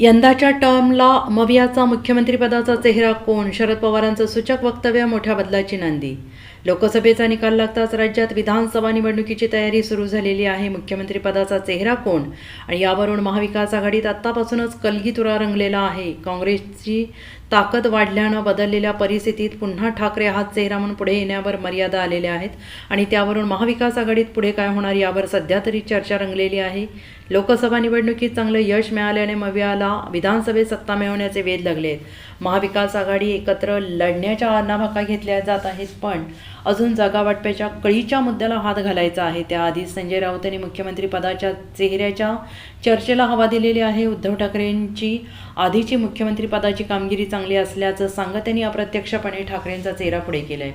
यंदाच्या टर्मला मवियाचा मुख्यमंत्रीपदाचा चेहरा कोण? शरद पवारांचं सूचक वक्तव्य मोठ्या बदलाची नांदी. लोकसभेचा निकाल लागताच राज्यात विधानसभा निवडणुकीची तयारी सुरू झालेली आहे. मुख्यमंत्रीपदाचा चेहरा कोण? आणि यावरून महाविकास आघाडीत आत्तापासूनच कलगीतुरा रंगलेला आहे. काँग्रेसची ताकद वाढल्यानं बदललेल्या परिस्थितीत पुन्हा ठाकरे हाच चेहरा म्हणून पुढे येण्यावर मर्यादा आलेल्या आहेत. आणि त्यावरून महाविकास आघाडीत पुढे काय होणार यावर सध्या तरी चर्चा रंगलेली आहे. लोकसभा निवडणुकीत चांगलं यश मिळाल्याने मवियाला विधानसभेत सत्ता मिळवण्याचे वेध लागले महाविकास आघाडी एकत्र लढण्याच्या आज्ञाभाका घेतल्या जात आहेत पण अजून जागावाटप्याच्या कळीच्या मुद्द्याला हात घालायचा आहे. त्याआधी संजय राऊत यांनी मुख्यमंत्री पदाच्या चेहऱ्याच्या चर्चेला हवा दिलेली आहे. उद्धव ठाकरेंची आधीची मुख्यमंत्री पदाची कामगिरी चांगली असल्याचं सांगत त्यांनी अप्रत्यक्षपणे ठाकरेंचा चेहरा पुढे केलाय.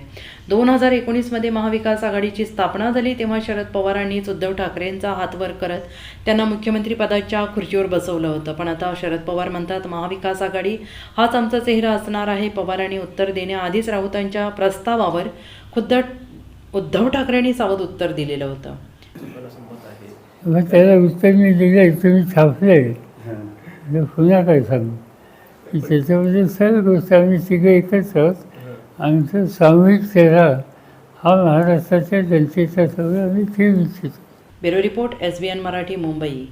दोन हजार एकोणीसमध्ये महाविकास आघाडीची स्थापना झाली तेव्हा शरद पवारांनीच उद्धव ठाकरेंचा हातवर करत त्यांना मुख्यमंत्री पदाच्या खुर्चीवर बसवलं होतं. पण आता शरद पवार म्हणतात महाविकास आघाडी हाच आमचा चेहरा असणार आहे. पवारांनी उत्तर देण्याआधीच राऊतांच्या प्रस्तावावर खुद्द उद्धव ठाकरेंनी सावध उत्तर दिलेलं होतं. मग त्याला उत्तर मी दिलं इथं मी छापले तर पुन्हा काय सांगू? की त्याच्यामध्ये सर्व गोष्ट आम्ही तिघं एकच आहोत. आमचा सामूहिक चेहरा हा महाराष्ट्राच्या जनतेच्या समोर आम्ही ठेवू इच्छितो bureau report S B N Marathi Mumbai.